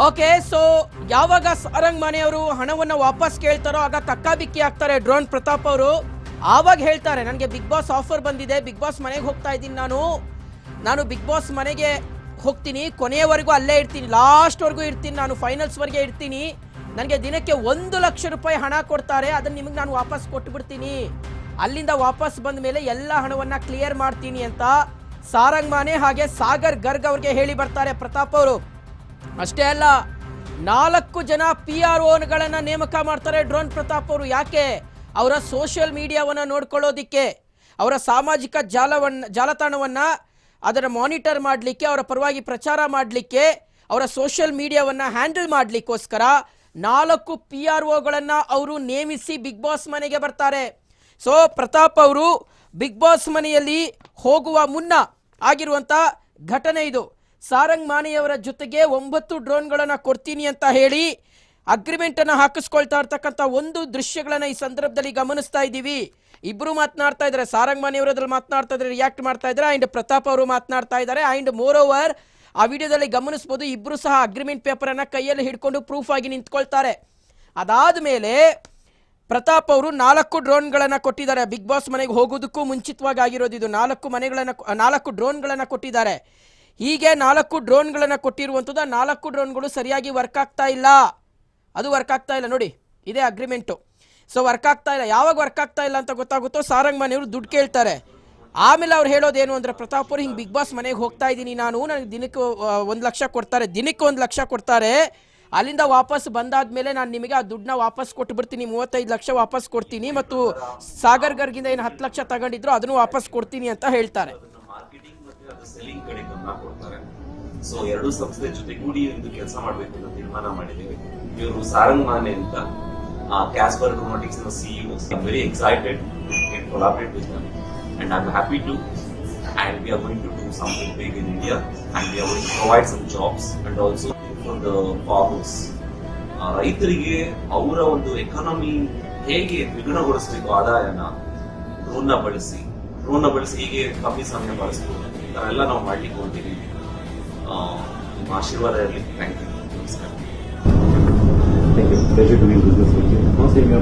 Okay, so ಯಾವಾಗ ಸಾರಂಗ್ ಮನೆಯವರು ಹಣವನ್ನು ವಾಪಸ್ ಕೇಳ್ತಾರೋ ಆಗ ತಕ್ಕಾಬಿಕ್ಕಿ ಆಗ್ತಾರೆ ಡ್ರೋನ್ ಪ್ರತಾಪ್ ಅವರು. ಆವಾಗ ಹೇಳ್ತಾರೆ, ನನಗೆ ಬಿಗ್ ಬಾಸ್ ಆಫರ್ ಬಂದಿದೆ, ಬಿಗ್ ಬಾಸ್ ಮನೆಗೆ ಹೋಗ್ತಾ ಇದ್ದೀನಿ ನಾನು. ನಾನು ಬಿಗ್ ಬಾಸ್ ಮನೆಗೆ ಹೋಗ್ತೀನಿ, ಕೊನೆಯವರೆಗೂ ಅಲ್ಲೇ ಇರ್ತೀನಿ, ಲಾಸ್ಟ್ವರೆಗೂ ಇರ್ತೀನಿ, ನಾನು ಫೈನಲ್ಸ್ವರೆಗೆ ಇರ್ತೀನಿ. ನನಗೆ ದಿನಕ್ಕೆ ಒಂದು ಲಕ್ಷ ರೂಪಾಯಿ ಹಣ ಕೊಡ್ತಾರೆ, ಅದನ್ನು ನಿಮಗೆ ನಾನು ವಾಪಸ್ ಕೊಟ್ಟುಬಿಡ್ತೀನಿ ಅಲ್ಲಿಂದ ವಾಪಸ್ ಬಂದ ಮೇಲೆ ಎಲ್ಲ ಹಣವನ್ನು ಕ್ಲಿಯರ್ ಮಾಡ್ತೀನಿ ಅಂತ ಸಾರಂಗ್ ಮಾನೆ ಹಾಗೆ ಸಾಗರ್ ಗರ್ಗ್ ಅವ್ರಿಗೆ ಹೇಳಿ ಬರ್ತಾರೆ ಪ್ರತಾಪ್ ಅವರು. ಅಷ್ಟೇ ಅಲ್ಲ, ನಾಲ್ಕು ಜನ ಪಿ ಆರ್ ಓನ್ಗಳನ್ನ ನೇಮಕ ಮಾಡ್ತಾರೆ ಡ್ರೋನ್ ಪ್ರತಾಪ್ ಅವರು. ಯಾಕೆ? ಅವರ ಸೋಷಿಯಲ್ ಮೀಡಿಯಾವನ್ನ ನೋಡ್ಕೊಳ್ಳೋದಿಕ್ಕೆ, ಅವರ ಸಾಮಾಜಿಕ ಜಾಲವನ್ನ, ಜಾಲತಾಣವನ್ನ ಅದರ ಮಾನಿಟರ್ ಮಾಡಲಿಕ್ಕೆ, ಅವರ ಪರವಾಗಿ ಪ್ರಚಾರ ಮಾಡಲಿಕ್ಕೆ, ಅವರ ಸೋಷಿಯಲ್ ಮೀಡಿಯಾವನ್ನ ಹ್ಯಾಂಡಲ್ ಮಾಡಲಿಕ್ಕೋಸ್ಕರ ನಾಲ್ಕು ಪಿ ಆರ್ ಒಗಳನ್ನು ಅವರು ನೇಮಿಸಿ ಬಿಗ್ ಬಾಸ್ ಮನೆಗೆ ಬರ್ತಾರೆ. ಸೊ ಪ್ರತಾಪ್ ಅವರು ಬಿಗ್ ಬಾಸ್ ಮನೆಯಲ್ಲಿ ಹೋಗುವ ಮುನ್ನ ಆಗಿರುವಂತ ಘಟನೆ ಇದು. ಸಾರಂಗ್ ಮಾನೆಯವರ ಜೊತೆಗೆ ಒಂಬತ್ತು ಡ್ರೋನ್ಗಳನ್ನು ಕೊಡ್ತೀನಿ ಅಂತ ಹೇಳಿ ಅಗ್ರಿಮೆಂಟ್ ಅನ್ನ ಹಾಕಿಸ್ಕೊಳ್ತಾ ಇರ್ತಕ್ಕಂಥ ಒಂದು ದೃಶ್ಯಗಳನ್ನು ಈ ಸಂದರ್ಭದಲ್ಲಿ ಗಮನಿಸ್ತಾ ಇದ್ದೀವಿ. ಇಬ್ರು ಮಾತನಾಡ್ತಾ ಇದ್ದಾರೆ. ಸಾರಂಗ್ ಮಾನೆಯವರದಲ್ಲಿ ಮಾತನಾಡ್ತಾ ಇದ್ದಾರೆ ರಿಯಾಕ್ಟ್ ಮಾಡ್ತಾ ಇದ್ದಾರೆ ಅಂಡ್ ಪ್ರತಾಪ್ ಅವರು ಮಾತನಾಡ್ತಾ ಇದ್ದಾರೆ. ಆ್ಯಂಡ್ ಮೋರ್ ಓವರ್ ಆ ವಿಡಿಯೋದಲ್ಲಿ ಗಮನಿಸಬಹುದು ಇಬ್ರು ಸಹ ಅಗ್ರಿಮೆಂಟ್ ಪೇಪರ್ ಅನ್ನ ಕೈಯಲ್ಲಿ ಹಿಡ್ಕೊಂಡು ಪ್ರೂಫ್ ಆಗಿ ನಿಂತ್ಕೊಳ್ತಾರೆ. ಅದಾದ ಮೇಲೆ ಪ್ರತಾಪ್ ಅವರು ನಾಲ್ಕು ಡ್ರೋನ್ಗಳನ್ನು ಕೊಟ್ಟಿದ್ದಾರೆ. ಬಿಗ್ ಬಾಸ್ ಮನೆಗೆ ಹೋಗೋದಕ್ಕೂ ಮುಂಚಿತವಾಗಿ ಆಗಿರೋದು ಇದು. ನಾಲ್ಕು ಮನೆಗಳನ್ನು, ನಾಲ್ಕು ಡ್ರೋನ್ಗಳನ್ನು ಕೊಟ್ಟಿದ್ದಾರೆ. ಹೀಗೆ ನಾಲ್ಕು ಡ್ರೋನ್ಗಳನ್ನು ಕೊಟ್ಟಿರುವಂಥದ್ದು ಆ ನಾಲ್ಕು ಡ್ರೋನ್ಗಳು ಸರಿಯಾಗಿ ವರ್ಕ್ ಆಗ್ತಾ ಇಲ್ಲ. ಅದು ವರ್ಕ್ ಆಗ್ತಾ ಇಲ್ಲ ನೋಡಿ, ಇದೇ ಅಗ್ರಿಮೆಂಟು ಸೊ ವರ್ಕ್ ಆಗ್ತಾ ಇಲ್ಲ. ಯಾವಾಗ ವರ್ಕ್ ಆಗ್ತಾ ಇಲ್ಲ ಅಂತ ಗೊತ್ತಾಗುತ್ತೋ ಸಾರಂಗ್ ಮನೆಯವರು ದುಡ್ಡು ಕೇಳ್ತಾರೆ. ಆಮೇಲೆ ಅವ್ರು ಹೇಳೋದೇನು ಅಂದರೆ, ಪ್ರತಾಪ್ ಅವ್ರು ಹಿಂಗೆ ಬಿಗ್ ಬಾಸ್ ಮನೆಗೆ ಹೋಗ್ತಾ ಇದ್ದೀನಿ ನಾನು, ನನಗೆ ದಿನಕ್ಕೆ ಒಂದು ಲಕ್ಷ ಕೊಡ್ತಾರೆ, ದಿನಕ್ಕೆ ಒಂದು ಲಕ್ಷ ಕೊಡ್ತಾರೆ. ಅಲ್ಲಿಂದ ವಾಪಸ್ ಬಂದಾದ್ಮೇಲೆ ನಾನು ನಿಮಗೆ ಆ ದುಡ್ಡನ್ನ ವಾಪಸ್ ಕೊಟ್ಟು ಬಿಡ್ತೀನಿ, ಮೂವತ್ತೈದು ಲಕ್ಷ ವಾಪಸ್ ಕೊಡ್ತೀನಿ ಮತ್ತು ಸಾಗರ್ ಗರ್ಗಿಂದ ಏನು ಹತ್ತು ಲಕ್ಷ ತಗೊಂಡಿದ್ರು ಅದನ್ನು ವಾಪಸ್ ಕೊಡ್ತೀನಿ ಅಂತ ಹೇಳ್ತಾರೆ. ಅದು ಸೆಲ್ಲಿಂಗ್ ಕಡೆ ಗಮನ ಕೊಡ್ತಾರೆ. ಸೊ ಎರಡು ಸಂಸ್ಥೆ ಜೊತೆಗೂಡಿ ಒಂದು ಕೆಲಸ ಮಾಡಬೇಕು ಅಂತ ತೀರ್ಮಾನ ಮಾಡಿದ್ದೀವಿ. ಇವರು ಸಾರಂಗ್ ಮಾನೆ ಅಂತ Casper ರೊಮಾಟಿಕ್ಸ್ನ CEO very excited collaborate with and I am happy to and we are going to do something big in India and we are going to provide some jobs and also for the farmers ರೈತರಿಗೆ ಅವರ ಒಂದು economy ಹೇಗೆ ದ್ವಿಗುಣಗೊಳಿಸಬೇಕು ಆದಾಯನ ಡ್ರೋನ್ನ ಬಳಸಿ ಡ್ರೋನ್ನ ಬಳಸಿ ಹೇಗೆ ಕಮ್ಮಿ ಸಮಯ ಬಳಸಬಹುದು ಇಂಥವೆಲ್ಲ ನಾವು ಮಾಡ್ಲಿಕ್ಕೆ ಹೋಗ್ತೀವಿ. ನಿಮ್ಮ ಆಶೀರ್ವಾದ ಇರಲಿ. ಥ್ಯಾಂಕ್ ಯು ನಮಸ್ಕಾರ. Thank you to mean most India